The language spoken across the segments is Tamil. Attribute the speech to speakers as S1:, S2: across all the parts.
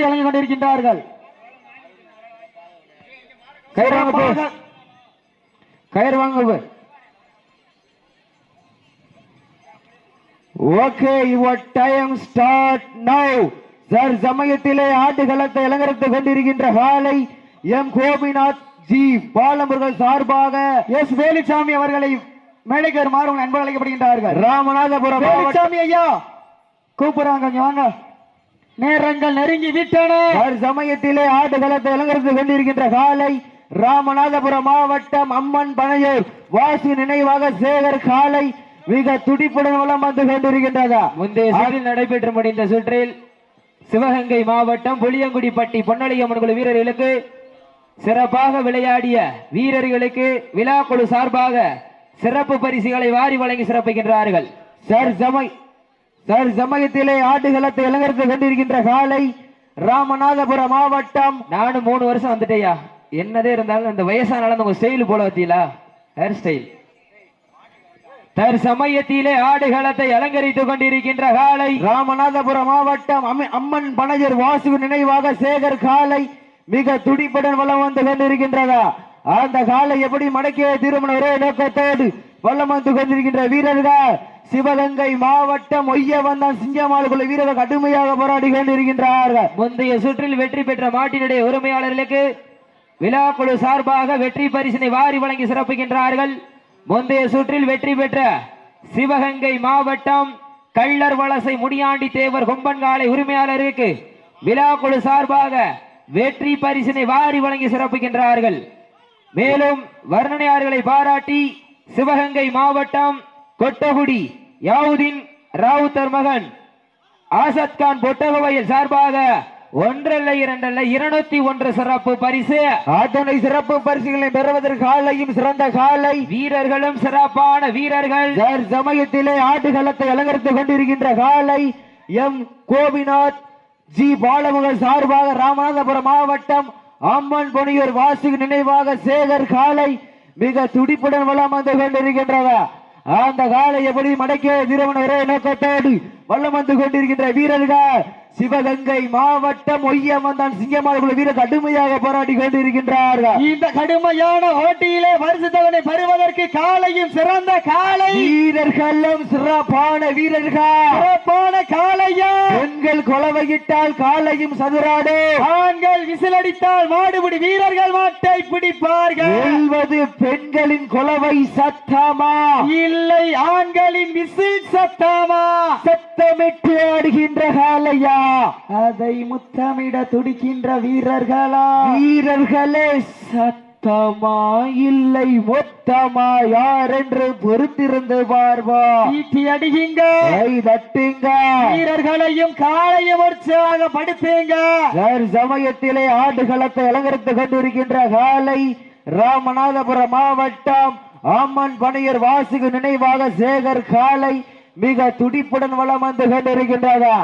S1: வாரி வழங்கிக் கொண்டிருக்கின்றார்கள்.
S2: கயிறு வாங்க கயிறு வாங்க. Okay your time start now sir சமயத்திலே ஆட்டுகளத்தை அலங்கரித்துக் கொண்டிருக்கின்ற காலை எம். கோபிநாத் ஜி. பாலமுருகன் சார்பாக
S1: எஸ். வேலுச்சாமி அவர்களை மேடைக்கு வருமாறு அன்பு அழைக்கப்படுகின்றார்கள்
S2: ராமநாதபுரம்
S1: வேலுச்சாமி ஐயா கூப்பிடுறாங்க வாங்க. நேரங்கள் நெருங்கி விட்டன.
S2: சமயத்திலே ஆட்டுகளத்தை அலங்கரித்துக் கொண்டிருக்கின்ற காலை ராமநாதபுரம் மாவட்டம் அம்மன் பனையூர் வாசு நினைவாக சேகர் காலை மிக துடிப்புடன் வலம் வந்து கொண்டிருக்கின்றதா.
S3: முந்தைய சுற்றில் நடைபெற்று முடிந்த சுற்றில் சிவகங்கை மாவட்டம் புளியங்குடிப்பட்டி பொன்னலியம்மன் குழு வீரர்களுக்கு சிறப்பாக விளையாடிய வீரர்களுக்கு விழாக்குழு சார்பாக சிறப்பு பரிசுகளை வாரி வழங்கி சிறப்பிக்கின்றார்கள்.
S2: சார் சார் சமயத்திலே ஆட்டுகளத்தை இளங்கரத்தை கொண்டிருக்கின்ற காலை ராமநாதபுரம் மாவட்டம்.
S3: நானும் மூணு வருஷம் வந்துட்டேயா என்னதே இருந்தாலும் அந்த வயசானாலும் உங்க ஸ்டைல் போல வத்தீங்களா ஹேர் ஸ்டைல் தற்சமயத்திலே ஆடுகளத்தை அலங்கரித்துக் கொண்டிருக்கின்ற காலை
S2: ராமநாதபுரம் மாவட்டம். அம்ம- அம்மன் பனையர் வாசு நினைவாக சேகர் காலை மிக துடிப்புடன் வளம் வந்து கொண்டிருக்கின்றதா? அந்த காலை எப்படி மடக்கிய திருமண ஒரே நோக்கத்தோடு வளம் வந்து கொண்டிருக்கின்ற வீரர்கள் சிவகங்கை மாவட்டம் ஒய்யவந்தான் சிங்கமாளுக்குள்ள வீரர்கள் கடுமையாக போராடி கொண்டிருக்கின்றார்கள்
S3: முந்தைய சுற்றில் வெற்றி பெற்ற மாட்டினுடைய உரிமையாளர்களுக்கு விழாக்குழு சார்பாக வெற்றி பரிசினை வாரி வழங்கி சிறப்புகின்றார்கள் முந்தைய சுற்றில் வெற்றி பெற்ற சிவகங்கை மாவட்டம் கள்ளர் வலசை முடியாண்டி தேவர் கொம்பன்காலை உரிமையாளருக்கு விழாக்குழு சார்பாக வெற்றி பரிசினை வாரி வழங்கி சிறப்புகின்றார்கள் மேலும் வர்ணனையாளர்களை பாராட்டி சிவகங்கை மாவட்டம் கொட்டகுடி யாவுதீன் ராவுத்தர் மகன் ஆசத் கான் பொட்டகவையில் சார்பாக ஒன்றல்ல இரண்டல்ல இருநூத்தி ஒன்று சிறப்பு பரிசு.
S2: அத்தனை சிறப்பு பரிசுகளை பெறுவதற்கு காலையும் சிறந்த காலை.
S3: வீரர்களும் சிறப்பான வீரர்கள்.
S2: சமயத்திலே ஆட்டுகளத்தை அலங்கரித்துக் கொண்டிருக்கின்ற காலை எம். கோபிநாத் ஜி. பாலமுகன் சார்பாக ராமநாதபுரம் மாவட்டம் அம்மன் பொனியூர் வாசு நினைவாக சேகர் காலை மிக துடிப்புடன் வளம் வந்து கொண்டிருக்கின்றதா அந்த காலை எப்படி மடக்கிய திருமண ஒரே நோக்கத்தோடு வல்லம் வந்து கொண்டிருக்கின்ற வீரர்கள்? சிவகங்கை மாவட்டம் ஒய்யமந்தான் சிங்கமாடுகுள்ள வீரர் கடுமையாக போராடி கொண்டிருக்கின்றார்கள்.
S1: இந்த கடுமையான போட்டியிலே தொகை பெறுவதற்கு காலையும் சிறந்த காலை.
S2: வீரர்களும் சிறப்பான வீரர்கள்.
S1: சிறப்பான காளையா
S2: பெண்கள் கொலவையிட்டால் காலையும் சதுராடு.
S1: ஆண்கள் விசிலடித்தால் மாடுபிடி வீரர்கள் மாட்டை பிடிப்பார்கள்.
S2: பெண்களின் கொலவை சத்தமா?
S1: இல்லை ஆண்களின் விசில் சத்தமா?
S2: சத்தமிட்டு ஆடுகின்ற காலையா
S1: அதை முத்தமிட துடிக்கின்ற வீரர்களா?
S2: வீரர்களே சத்தமா இல்லை மொத்தமா யார் என்று பொறுத்திருந்து பார்வா.
S1: ஈட்டி அடிகிங்க
S2: கை தட்டுங்க.
S1: வீரர்களையும் காளையும் உற்சாகப்படுத்துங்க
S2: சார் சமயத்திலே ஆடுகளத்தை அலங்கரித்துக் கொண்டிருக்கின்ற காலை ராமநாதபுரம் மாவட்டம் அம்மன் பணியர் வாசுகு நினைவாக சேகர் காலை மிக துடிப்புடன் வலம் வந்து கொண்டிருக்கின்றதா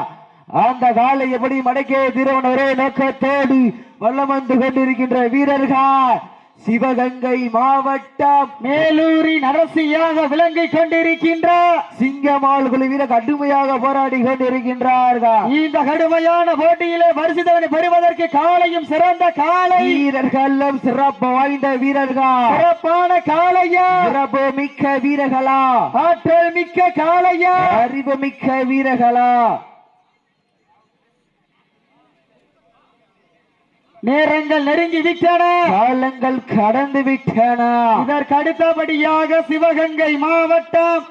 S2: அந்த காலை எப்படி மடக்கே திருவன் ஒரே நோக்கத்தோடு வலம் வந்து கொண்டிருக்கின்ற வீரர்கள். சிவகங்கை மாவட்டம்.
S1: மேலூரின் அரசியாக விளங்கிக் கொண்டிருக்கின்ற
S2: சிங்கமால் குழு வீரர் கடுமையாக போராடி கொண்டிருக்கின்றார்கள்.
S1: இந்த கடுமையான போட்டியிலே பரிசுத்தவனை பெறுவதற்கு காளையும் சிறந்த காளை
S2: வீரர்களும் சிறப்பு வாய்ந்த வீரர்கள்.
S1: சிறப்பான காளையா
S2: சிறப்பு மிக்க வீரர்களா?
S1: ஆற்றல் மிக்க காளையா
S2: அறிவு மிக்க வீரர்களா?
S1: நேரங்கள் நெருங்கி விட்டன.
S2: காலங்கள் கடந்து விட்டன.
S1: இதற்கு அடுத்தபடியாக சிவகங்கை மாவட்டம்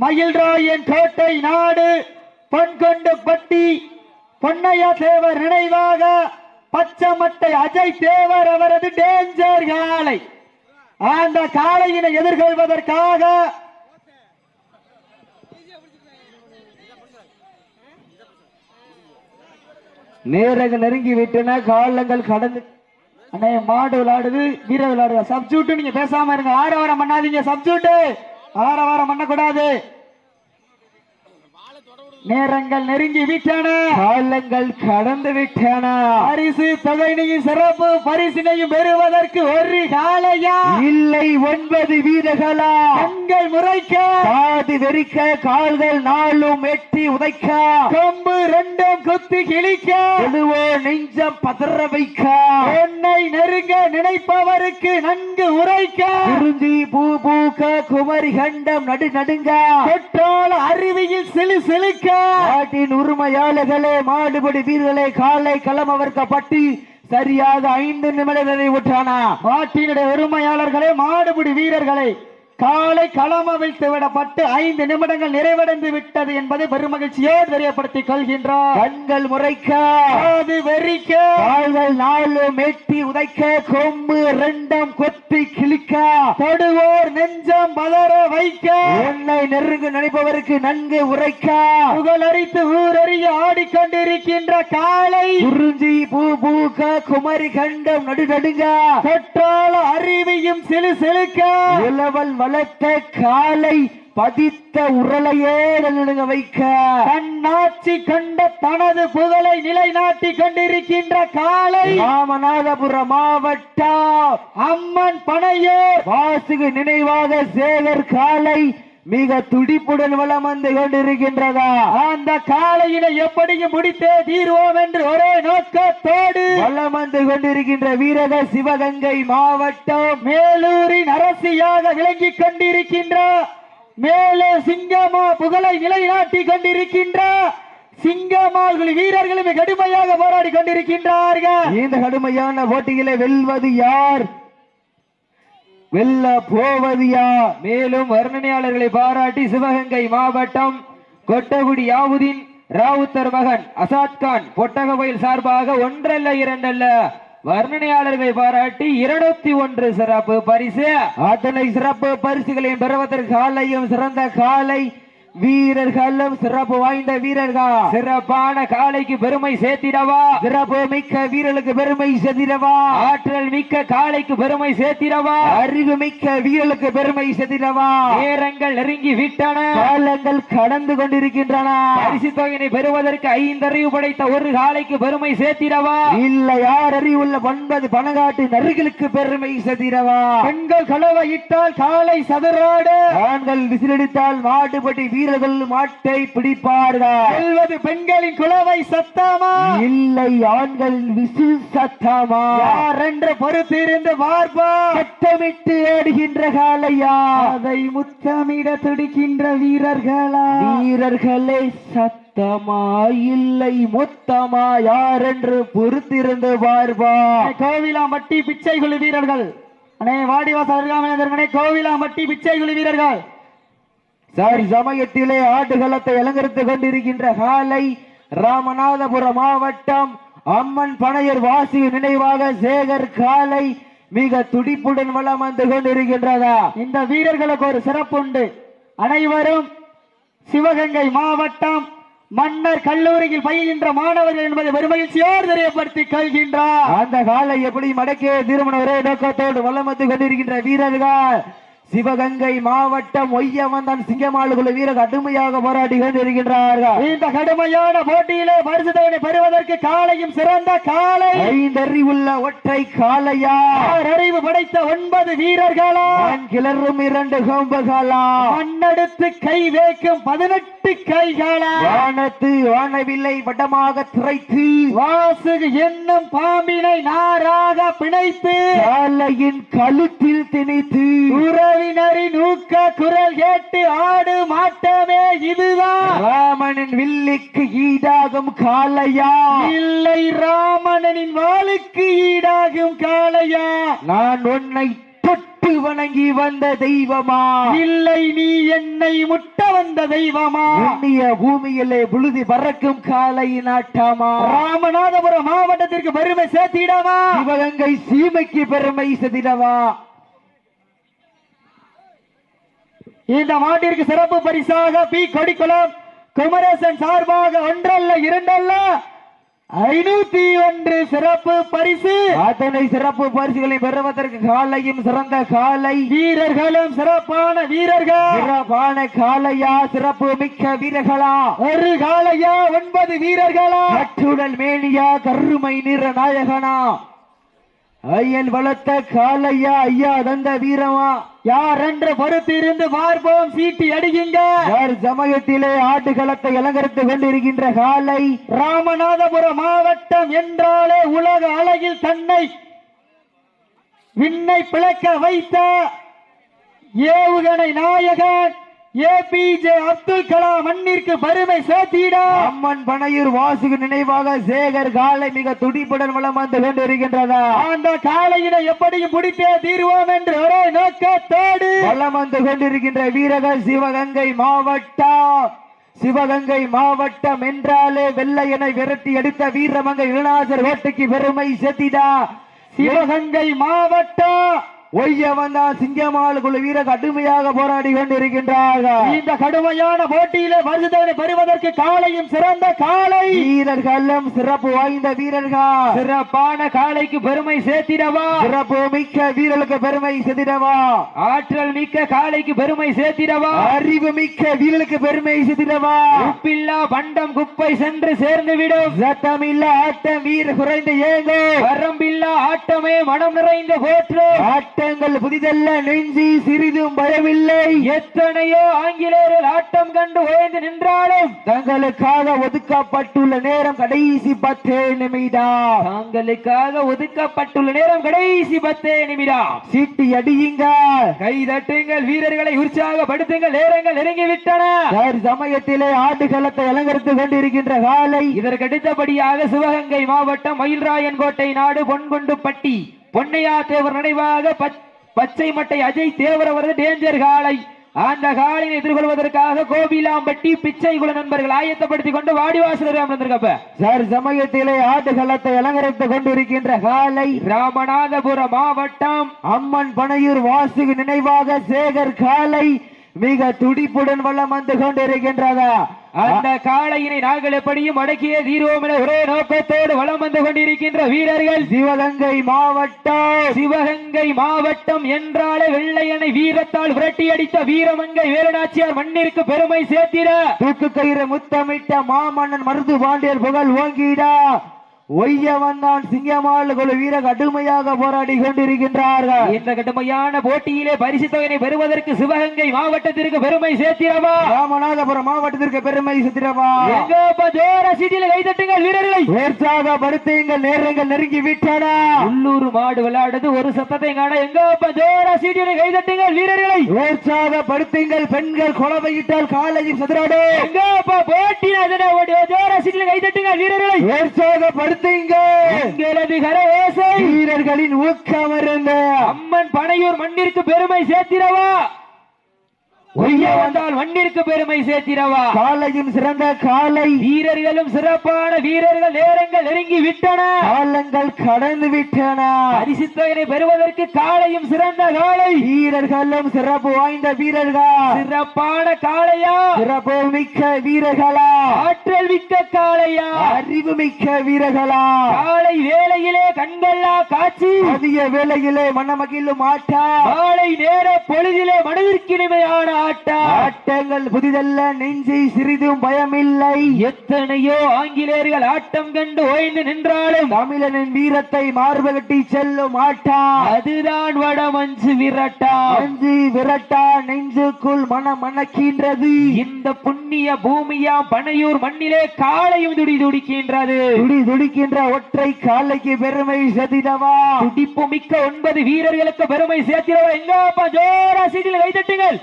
S1: மயில்ராயன் கோட்டை நாடு பொன்கொண்டு பட்டி பொன்னையா தேவர் நினைவாக பச்சமட்டை அஜய் தேவர் அவரது டேஞ்சர் காலை. அந்த காளையினை எதிர்கொள்வதற்காக
S2: நேரங்கள் நெருங்கி விட்டன காலங்கள் கடந்து.
S1: அண்ணே மாடு விளையாடுது வீர விளையாடுது சப்ஜூட்டு நீங்க பேசாம இருங்க. ஆரவாரம் பண்ணாதீங்க சப்ஜூட்டு. ஆரவாரம் பண்ணக்கூடாது. நேரங்கள் நெருங்கி விட்டன.
S2: காலங்கள் கடந்து விட்டன.
S1: பரிசு தொகையினையும் சிறப்பு பரிசினையும் பெறுவதற்கு ஒரு காலையா
S2: இல்லை ஒன்பது வீரர்களா
S1: கண்கள் முறைக்க.
S2: காது வெறிக்க கால்கள் நாளும் எட்டி உதைக்க.
S1: கொம்பு ரெண்டும் குத்தி கிழிக்க.
S2: நெஞ்சம் பதற வைக்க.
S1: என்னை நெருங்க நினைப்பவருக்கு நன்கு உரைக்க.
S2: குறிஞ்சி பூ பூக்க குமரி கண்டம் நடு நடுங்க.
S1: பெட்ரோல் அருவியில் சிலு சிலுக்க.
S2: நாட்டின் உரிமையாளர்களே மாடுபடி வீரர்களே காலை களமவர்க்கப்பட்டு சரியாக ஐந்து நிமிடம் நிறைவுற்றானா
S1: மாட்டினுடைய உரிமையாளர்களே மாடுபிடி வீரர்களை காலை களம் அவிழ்த்து விடப்பட்டு ஐந்து நிமிடங்கள் நிறைவடைந்து விட்டது என்பதை பெருமகிழ்ச்சியோடு தெரியப்படுத்திக் கொள்கின்றார்.
S2: கண்கள் முறைக்க.
S1: காது வெறிக்க.
S2: கால்கள் நாளும் எட்டி உதைக்க. கொம்பு ரெண்டும் கொத்தி கிழிக்க.
S1: தொடுவோர் நெஞ்சம் பதற வைக்க.
S2: என்னை நெருங்க நினைப்பவருக்கு நன்கு உரைக்க.
S1: புகழரித்து ஊரறிய ஆடிக்கொண்டிருக்கின்ற காலை.
S2: குறிஞ்சி பூ பூக்க குமரி கண்டம் நடு நடுங்க
S1: பெட்ரோல அருவியும் சிலு சிலுக்க.
S2: இளவல் வளர்த்த காலை பதித்த உரலையே நடுங்க வைக்க.
S1: கண்ணாட்சி கண்ட தனது புகழை நிலைநாட்டி கொண்டிருக்கின்ற காலை
S2: ராமநாதபுரம் மாவட்டம்
S1: அம்மன் பனையோர்
S2: வாசுகு நினைவாக சேகர் காலை மிக துடிப்புடன் வலம் வந்து கொண்டிருக்கின்றதா?
S1: அந்த காளையினை எப்படியும் முடித்தே தீர்வோம் என்று ஒரே நோக்கத்தோடு
S2: வலம் வந்து கொண்டிருக்கின்ற வீரக சிவகங்கை மாவட்டம்.
S1: மேலூரின் அரசியாக விளங்கிக் கொண்டிருக்கின்ற மேலே சிங்கமா புகழை நிலைநாட்டி கொண்டிருக்கின்ற சிங்கமால்கள் வீரர்களும் கடுமையாக போராடி கொண்டிருக்கின்றார்கள்.
S2: இந்த கடுமையான போட்டியிலே வெல்வது யார்? வெல்ல போவதியா
S3: மேலும் வர்ணனையாளர்களை பாராட்டி சிவகங்கை மாவட்டம் கொட்டகுடி யாவுதீன் ராவுத்தர் மகன் அசாத் கான் பொட்டகவயல் சார்பாக ஒன்றல்ல இரண்டல்ல. வர்ணனையாளர்களை பாராட்டி இருநூத்தி ஒன்று சிறப்பு பரிசு.
S2: அத்தனை சிறப்பு பரிசுகளையும் பெறுவதற்கு காலையும் சிறந்த காலை வீரர்களும் சிறப்பு வாய்ந்த வீரர்கள்.
S3: சிறப்பான காளைக்கு பெருமை சேர்த்திடவா?
S2: சிறப்பு மிக்க வீரர்களுக்கு பெருமை செதிரவா
S3: ஆற்றல் மிக்க காளைக்கு பெருமை சேர்த்திடவா?
S2: அறிவு மிக்க வீரர்களுக்கு பெருமை செதிரவா
S3: நேரங்கள் நெருங்கி விட்டன.
S2: காலங்கள் கடந்து கொண்டிருக்கின்றன.
S3: பரிசு தொகையினை பெறுவதற்கு ஐந்தறிவு படைத்த ஒரு காளைக்கு பெருமை சேர்த்திடவா?
S2: இல்ல யார் அறிவுள்ள ஒன்பது பணங்காட்டு நறுகளுக்கு பெருமை செதிரவா
S1: பெண்கள் கலவை இட்டால் காலை சதுராடு.
S2: ஆண்கள் விசிலடித்தால் மாடுபடி வீரர்கள் மாட்டை பிடிப்பார்கள்?
S1: செல்வது பெண்களின் குலவை சத்தமா?
S2: இல்லை ஆண்கள் விசில் சத்தமா?
S1: யார் என்று பொறுத்திருந்து பார்ப்பா
S2: சத்தமிட்டு ஆடுகின்ற காலையா
S1: அதை முத்தமிட துடிக்கின்ற வீரர்களா?
S2: வீரர்களே சத்தமா இல்லை மொத்தமா யார் என்று பொறுத்திருந்து பார்ப்பா
S1: கோவிலாம்பட்டி பிச்சை குழு வீரர்கள். அண்ணே வாடிவாசல் அருகாமலே கோவிலாம்பட்டி பிச்சை குழு வீரர்கள்.
S2: சார் சமயத்திலே ஆட்டுகளத்தை அலங்கரித்துக் கொண்டிருக்கின்ற காலை ராமநாதபுரம் மாவட்டம் அம்மன் பனையர் வாசி நினைவாக சேகர் காலை மிக துடிப்புடன் வளம் வந்து கொண்டிருக்கின்றதா?
S1: இந்த வீரர்களுக்கு ஒரு சிறப்பு உண்டு அனைவரும் சிவகங்கை மாவட்டம் மன்னர் கல்லூரியில் பயில்கின்ற மாணவர்கள் என்பதை பெருமகிழ்ச்சியோடு தெரியப்படுத்திக் கொள்கின்றார்
S2: அந்த காலை எப்படி மடக்கிய திருமண ஒரே நோக்கத்தோடு வளம் வந்து கொண்டிருக்கின்ற வீரர்கள்? சிவகங்கை மாவட்டம் ஒய்யவந்தான் சிங்கமாளுகுள்ள வீரர் கடுமையாக போராடி கொண்டிருக்கின்றார்கள்
S1: இந்த கடுமையான போட்டியிலே பரிசு தொகையை பெறுவதற்கு காலையும் சிறந்த காலை.
S2: ஐந்தறிவுள்ள ஒற்றை காலையா?
S1: அறிவு படைத்த ஒன்பது வீரர்களா?
S2: கிளறும் இரண்டு கொம்புகளா?
S1: மண்ணெடுத்து கை வைக்கும் பதினெட்டு கைகளா?
S2: வானத்து வானவில்லை வட்டமாக திரைத்து
S1: வாசுகு என்னும் பாம்பினை நாராக பிணைத்து
S2: காலையின் கழுத்தில் திணித்து
S1: உறவினரின் ஊக்க குரல் கேட்டு ஆடு மாட்டமே இதுதான்.
S2: ராமனின் வில்லிக்கு ஈடாகும் காலையா
S1: இல்லை ராமணனின் வாளுக்கு ஈடாகும் காளையா?
S2: நான் உன்னை தொட்டு வணங்கி வந்த தெய்வமா?
S1: இல்லை நீ என்னை முட்ட வந்த தெய்வமா?
S2: புண்ணிய பூமியிலே புழுதி பறக்கும் காலை நாட்டாமா?
S1: ராமநாதபுரம் மாவட்டத்திற்கு பெருமை சேர்த்திடவா?
S2: சிவகங்கை சீமைக்கு பெருமை செதிடவா
S1: இந்த மாட்டிற்கு சிறப்பு பரிசாக பி. கொடிக்குளம் குமரேசன் சார்பாக ஒன்றல்ல இரண்டல்ல ஐநூத்தி ஒன்று சிறப்பு பரிசு.
S2: அத்தனை சிறப்பு பரிசுகளை பெறுவதற்கு காலையும் சிறந்த காலை.
S1: வீரர்களும் சிறப்பான வீரர்கள்.
S2: சிறப்பான காலையா சிறப்பு மிக்க வீரர்களா?
S1: ஒரு காலையா ஒன்பது வீரர்களா?
S2: கட்டுடல் மேனியா கருமை நிற நாயகனா? ஐயன் வளர்த்த காலையா ஐயா தந்த வீரமா?
S1: யார் என்று பொறுத்திருந்து பார்ப்போம் சீட்டி அடிக்குங்க
S2: யார் சமயத்திலே ஆட்டுகளத்தை அலங்கரித்து கொண்டிருக்கின்ற காலை
S1: ராமநாதபுரம் மாவட்டம் என்றாலே உலக அழகில் தன்னை விண்ணை பிளக்க வைத்த ஏவுகணை நாயகன். ஏபிஜே அப்துல் கலாம் மண்ணிற்கு பெருமை சேர்த்திட.
S2: அம்மன் பனையூர் வாசுகு நினைவாக சேகர் காலை மிக துடிப்புடன் வளம் வந்து கொண்டிருக்கின்றதா
S1: அந்த காளையினை எப்படியும் பிடித்தே தீர்வோம் என்று ஒரே நோக்கத்தோடு.
S2: வளம் வந்து கொண்டிருக்கின்ற வீரர்கள் சிவகங்கை மாவட்டம். சிவகங்கை மாவட்டம் என்றாலே வெள்ளையனை விரட்டி எடுத்த வீரமங்கை இளநாசர் வேட்டைக்கு பெருமை செத்திடா
S1: சிவகங்கை மாவட்டம்.
S2: ஒய்ய வந்தா சிங்கமால் குழு வீர கடுமையாக போராடி கொண்டிருக்கின்றார்கள்.
S1: இந்த கடுமையான போட்டியிலே பரிசுதனை பெறுவதற்கு காளையும் சிறந்த காளை.
S2: வீரர்களும் சிறப்பு வாய்ந்த வீரர்கள்.
S3: சிறப்பான காளைக்கு பெருமை சேர்த்திடவா?
S2: சிறப்பு மிக்க வீரர்களுக்கு பெருமை செதிடவா
S3: ஆற்றல் மிக்க காளைக்கு பெருமை சேர்த்திடவா?
S2: அறிவு மிக்க வீரர்களுக்கு பெருமை செதிடவா
S3: உப்பில்லா பண்டம் குப்பை சென்று சேர்ந்து விடும்
S2: சத்தமில்ல ஆட்டம் வீர குறைந்த ஏங்கோ
S3: வரம்பில்லா ஆட்டமே மனம் நிறைந்த போற்று
S2: ஆட்டங்கள் புதிதல்ல நெஞ்சி சிறிதும் பயமில்லை.
S3: எத்தனையோ ஆங்கிலேயர்கள் ஆட்டம் கண்டு உயர்ந்து நின்றாலும்
S2: தங்களுக்காக ஒதுக்கப்பட்டுள்ள நேரம் கடைசி பத்தே நிமிடம்
S3: தங்களுக்காக ஒதுக்கப்பட்டுள்ள நேரம் கடைசி பத்தே நிமிடம்
S2: சீட்டி அடியுங்க.
S3: கை தட்டுங்கள் வீரர்களை உற்சாகப்படுத்துங்கள் நேரங்கள்
S2: நெருங்கிவிட்டன. சமயத்திலே ஆட்டுகளத்தை அலங்கரித்து கொண்டிருக்கின்ற காலை.
S3: இதற்கு அடுத்தபடியாக சிவகங்கை மாவட்டம் மயில்ராயன் கோட்டை நாடு பொன்கொண்டுப்பட்டி. பொன்னையா தேவர் நினைவாக பச்- பச்சை மட்டை அஜய் தேவர் அவரது டேஞ்சர் காளை அந்த காலினை எதிர்கொள்வதற்காக கோபிலாம்பட்டி பிச்சைகுல நண்பர்கள் ஆயத்தப்படுத்திக் கொண்டு வாடிவாசல் வந்திருக்கப்ப.
S2: சார் சமயத்திலே ஆட்டுக்களத்தை அலங்கரித்துக் கொண்டிருக்கின்ற காலை
S3: ராமநாதபுரம் மாவட்டம்
S2: அம்மன் பனையூர் வாசுக்கு நினைவாக சேகர் காலை மிக துடிப்புடன் வளம் வந்து கொண்டிருக்கின்றதா
S3: அந்த காளையினை நாங்கள் எப்படியும் அடக்கிய தீர்வோம் என ஒரே நோக்கத்தோடு வலம் வந்து கொண்டிருக்கின்ற வீரர்கள்.
S2: சிவகங்கை மாவட்டம்.
S3: சிவகங்கை மாவட்டம் என்றாலே வெள்ளையனை வீரத்தால் விரட்டி அடித்த வீரமங்கை வேலுநாச்சியார் மண்ணிற்கு பெருமை சேர்த்திட.
S2: தூக்கு கயிறு முத்தமிட்ட மாமன்னன் மருது பாண்டியர் புகழ் ஓங்கிடா. ஒய்ய வந்தான் சிங்கமால் குழு வீர கடுமையாக போராடி கொண்டிருக்கின்றார்கள்.
S3: இந்த கடுமையான போட்டியிலே பரிசு தொகையினை பெறுவதற்கு சிவகங்கை மாவட்டத்திற்கு பெருமை சேர்த்திடவா?
S2: ராமநாதபுரம் மாவட்டத்திற்கு பெருமை
S3: ஜோர சீட்டில கைதட்டுங்கள் வீரர்களை.
S2: நேரங்கள் நெருங்கி விட்டன.
S3: உள்ளூர் மாடு விளையாடுது ஒரு சத்தத்தை காண எங்கப்பா ஜோர சீட்டில கைதட்டுங்கள் வீரர்களை.
S2: உற்சாகப்படுத்துங்கள் பெண்கள் குழவையிட்டால் காலையும் சதுராடு.
S3: எங்கப்பா போட்டி ஜோர சீட்டில கைதட்டுங்கள் வீரர்களை.
S2: உற்சாகப்படுத்துங்கள்
S3: எங்களது
S2: வீரர்களின் ஊக்கம் இருந்த
S3: அம்மன் பனையூர் மண்ணிற்கு பெருமை சேர்த்திடவா? ஒய்ய வந்தால் மண்ணிற்கு பெருமை சேர்த்திடவா?
S2: காலையும் சிறந்த காலை.
S3: வீரர்களும் சிறப்பான வீரர்கள் நேரங்கள் நெருங்கி விட்டன.
S2: காலங்கள் கடந்து விட்டன.
S3: பரிசுத்தகனை பெறுவதற்கு காளையும் சிறந்த காளை
S2: வீரர்களும் சிறப்பு வாய்ந்த வீரர்கள்.
S3: சிறப்பான காளையா?
S2: சிறப்பு மிக்க வீரர்களா?
S3: ஆற்றல் மிக்க காளையா?
S2: அறிவு மிக்க வீரர்களா?
S3: காலை வேளையிலே கண்கள்ளா காட்சி.
S2: அதிக வேளையிலே மனமகிழும் ஆட்டா
S3: காலை நேர பொழுதிலே மனதிற்கினிமையான ஆட்டா
S2: ஆட்டங்கள் புதிதல்ல நெஞ்சை சிறிதும் பயமில்லை.
S3: எத்தனையோ ஆங்கிலேயர்கள் ஆட்டம் கண்டு ஓய்ந்து நின்றாலும்
S2: தமிழனின் வீரத்தை மார்பகட்டி செல்லும் ஆட்டா.
S3: அதுதான் வடமஞ்சு விரட்டா.
S2: அஞ்சு விரட்டா நெஞ்சுக்குள் மனம் மணக்கின்றது.
S3: இந்த புண்ணிய பூமியாம் பனையூர் மண்ணிலே காளையும் துடி துடிக்கின்றது.
S2: துடி துடிக்கின்ற ஒற்றை காலைக்கு பெருமை செதிடவா
S3: துடிப்பு மிக்க ஒன்பது வீரர்களுக்கு பெருமை சேர்த்திடவா? எங்கப்பா? ஜோரா சீட்டில் கைதட்டுங்கள்.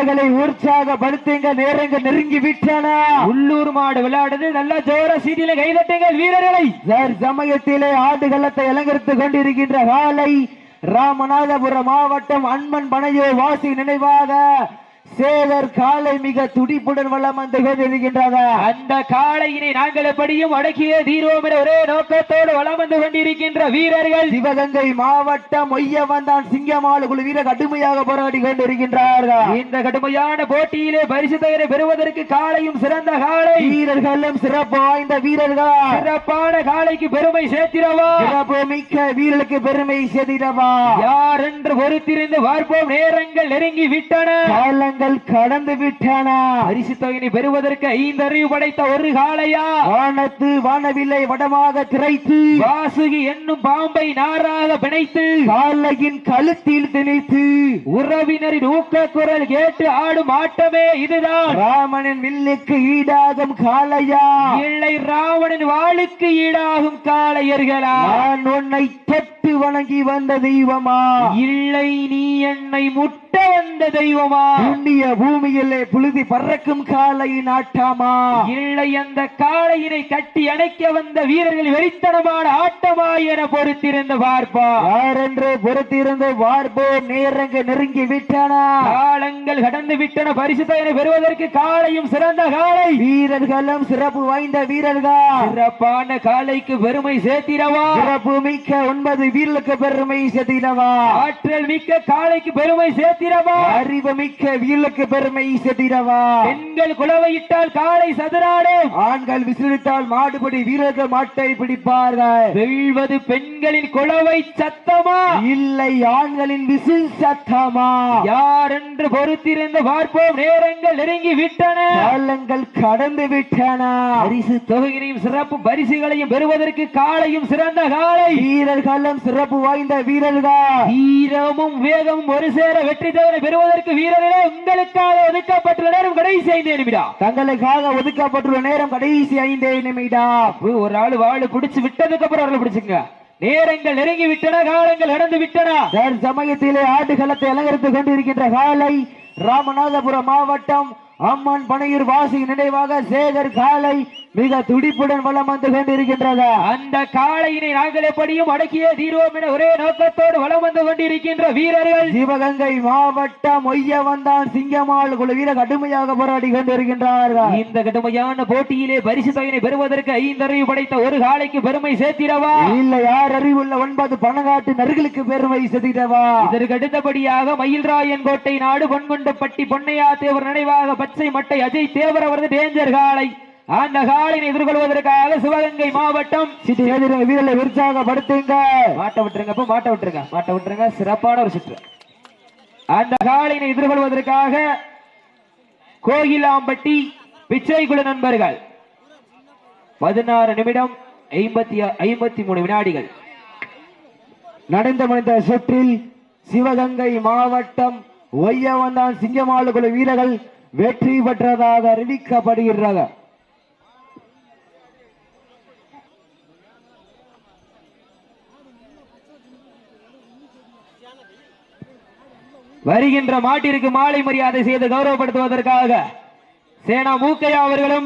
S2: வீரர்களை உற்சாகப்படுத்துங்க நேரங்கள் நெருங்கி விட்டன?
S3: உள்ளூர் மாடு விளையாடுது நல்லா ஜோரா சீட்டில கைதட்டுங்கள் வீரர்களை.
S2: சமயத்திலே ஆடுகளத்தை அலங்கரித்துக் கொண்டிருக்கின்ற காலை ராமநாதபுரம் மாவட்டம் அன்மன் பனையோ வாசி நினைவாக சேகர் காலை மிக துடிப்புடன் வளம் வந்து கொண்டிருக்கின்றது
S3: அந்த காளையினை நாங்கள் எப்படியும் அடக்கிய தீரோம் என ஒரே நோக்கத்தோடு வலம் வந்து கொண்டிருக்கின்ற வீரர்கள்.
S2: சிவகங்கை மாவட்டம் ஒய்யவந்தான் சிங்கமாலு குழு வீரர் கடுமையாக போராடி கொண்டிருக்கின்றார்கள்.
S3: இந்த கடுமையான போட்டியிலே பரிசு தகரை பெறுவதற்கு காளையும் சிறந்த காளை.
S2: வீரர்களும் சிறப்பு வாய்ந்த வீரர்கள்.
S3: சிறப்பான காளைக்கு பெருமை சேர்த்திடவா.
S2: சிறப்பு மிக்க வீரர்களுக்கு பெருமை செதிடவா
S3: யார் என்று பொறுத்திருந்து பார்ப்போம். நேரங்கள் நெருங்கி விட்டன.
S2: காலங்கள் கடந்து விட்டன.
S3: பரிசு தொகையினை பெறுவதற்கு ஐந்து அறிவு படைத்த ஒரு காளையா?
S2: வானத்து வானவில்லை வடமாக திரைத்து.
S3: வாசுகி என்னும் பாம்பை நாராக பிணைத்து.
S2: காலையின் கழுத்தில் திணித்து.
S3: உறவினரின் ஊக்க குரல் கேட்டு ஆடும் ஆட்டமே இதுதான்.
S2: ராமனின் வில்லுக்கு ஈடாகும் காளையா?
S3: இல்லை ராவணன் வாளுக்கு ஈடாகும் காளையர்களா?
S2: நான் உன்னை தொட்டு வணங்கி வந்த தெய்வமா?
S3: இல்லை நீ என்னை முட்ட வந்த தெய்வமா?
S2: புண்ணிய பூமியிலே புழுதி பறக்கும் காலை நாட்டாமா?
S3: இல்லை அந்த காளையினை கட்டி அணைக்க வந்த வீரர்கள் வெறித்தனமான ஆட்டமா என பொறுத்திருந்து பார்ப்பா.
S2: யாரென்று பொறுத்திருந்து பார்ப்போம். நேரங்க நெருங்கி விட்டன.
S3: காலங்கள் கடந்து விட்டன. பரிசு தயனை பெறுவதற்கு காளையும் சிறந்த காளை.
S2: வீரர்களும் சிறப்பு வாய்ந்த வீரர்கள்.
S3: சிறப்பான காளைக்கு பெருமை சேர்த்திடவா?
S2: சிறப்பு மிக்க ஒன்பது வீரர்களுக்கு பெருமை செதிடவா
S3: ஆற்றல் மிக்க காளைக்கு பெருமை சேர்த்திடவா
S2: அறிவு மிக்க வீரர்களுக்கு பெருமை செதிடவா
S3: பெண்கள் குலவையிட்டால் காளை சதுராடும்.
S2: ஆண்கள் விசிறிட்டால் மாடுபடி வீரர்கள் மாட்டை பிடிப்பார்கள்.
S3: வெல்வது பெண்களின் குலவை சத்தமா?
S2: இல்லை ஆண்களின் விசில் சத்தமா?
S3: யார் என்று பொறுத்திருந்து பார்ப்போம். நேரங்கள் நெருங்கி விட்டன.
S2: காலங்கள் கடந்து விட்டன.
S3: பரிசு தொகையினையும் சிறப்பு பரிசுகளையும் பெறுவதற்கு காளையும் சிறந்த காளை.
S2: வீரர்களும் சிறப்பு வாய்ந்த வீரர்கள்.
S3: வீரமும் வேகமும் ஒரு சேர வெற்றி தகவலை பெறுவதற்கு வீரர்களே உங்களுக்காக ஒதுக்கப்பட்டுள்ள நேரம் கடைசி ஐந்து நிமிடம்.
S2: தங்களுக்காக ஒதுக்கப்பட்டுள்ள நேரம் கடைசி ஐந்தே நிமிடம்.
S3: ஒரு ஆளு வாழு பிடிச்சு விட்டதுக்கு அப்புறம் அவர்களை பிடிச்சுங்க நேரங்கள் நெருங்கி விட்டன காலங்கள் நடந்து விட்டன.
S2: சமயத்திலே ஆடுகளத்தை அலங்கரித்துக் கொண்டிருக்கின்ற காலை ராமநாதபுரம் மாவட்டம் அம்மன் பனையூர் வாசி நினைவாக சேகர் காலை மிக துடிப்புடன் வலம் வந்து கொண்டிருக்கின்றது.
S3: அந்த காளையினை நாங்கள் எப்படியும் அடக்கிய தீர்வோம் என ஒரே நோக்கத்தோடு வலம் வந்து கொண்டிருக்கின்ற வீரர்கள்.
S2: சிவகங்கை மாவட்டம் ஒய்யவந்தான் சிங்கமாள் குழு வீரர் கடுமையாக போராடி கொண்டிருக்கின்றார்கள்.
S3: இந்த கடுமையான போட்டியிலே பரிசு தொகையினை பெறுவதற்கு ஐந்தறிவு படைத்த ஒரு காளைக்கு பெருமை சேர்த்திடவா?
S2: இல்ல யார் அறிவுள்ள ஒன்பது பணங்காட்டு நறுகளுக்கு பெருமை செதிடவா
S3: இதற்கு அடுத்தபடியாக மயில்ராயன் கோட்டை நாடு பொன்குண்டப்பட்டி பொன்னையா தேவர் நினைவாக பச்சை மட்டை அஜய் தேவர் அவரது டேஞ்சர் காளை. அந்த காளையினை எதிர்கொள்வதற்காக சிவகங்கை மாவட்டம்
S2: சிட்டி வீரர்களை உற்சாகப்படுத்துங்க.
S3: மாட்ட விட்டுருங்க மாட்ட விட்டுருங்க. மாட்ட விட்டுருங்க. சிறப்பான ஒரு சுற்று. அந்த காளையினை எதிர்கொள்வதற்காக கோகிலாம்பட்டி பிச்சைக்குழு நண்பர்கள். பதினாறு நிமிடம் ஐம்பத்தி ஐம்பத்தி மூணு வினாடிகள்.
S2: நடந்து முடிந்த சுற்றில் சிவகங்கை மாவட்டம் ஒய்யவந்தான் சிங்கமாளு குழு வீரர்கள் வெற்றி பெற்றதாக அறிவிக்கப்படுகிறது
S3: வருகின்ற மாட்டிற்கு மாலை மரியாதை செய்து கௌரவப்படுத்துவதற்காக சேனா மூக்கையா அவர்களும்